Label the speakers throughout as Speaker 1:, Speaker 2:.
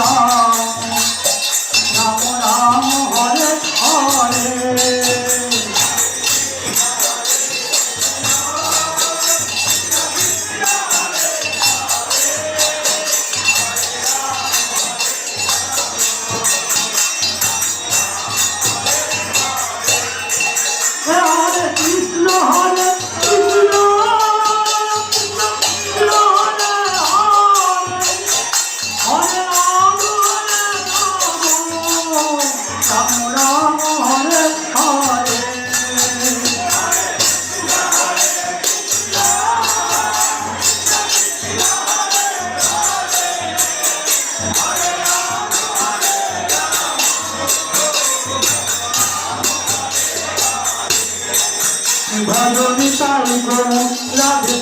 Speaker 1: রাম তাই গো রাধে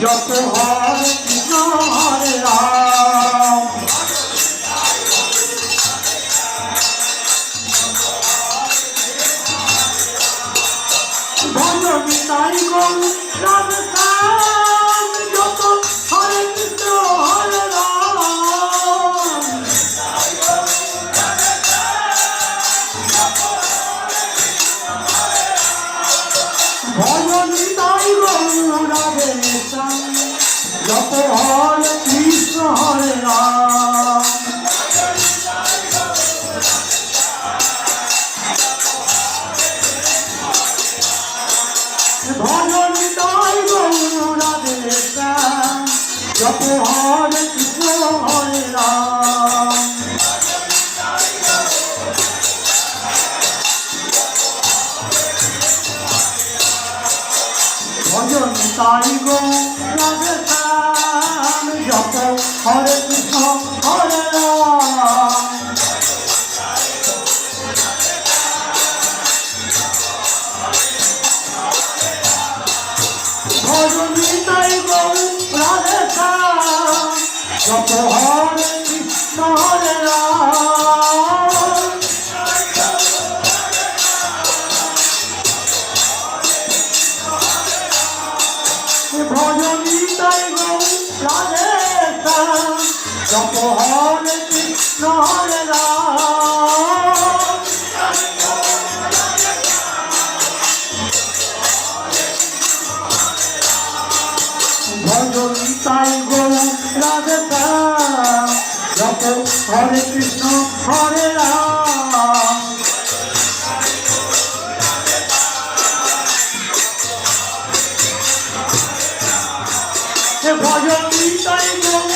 Speaker 1: যত হরে কৃষ্ণ হরে রাম। তাই গো রাধে তাই গৌরাবে যত হরে কৃষ্ণ হরে রাম ভজনি তাই গো রাধে যত হরে কৃষ্ণ হরে রাম। ভজনী তাই গো রাধে যত হরে কৃষ্ণ হরে ভজনী তাই গো রাধে যত হরে কৃষ্ণ হরে রাম। ভজন তাই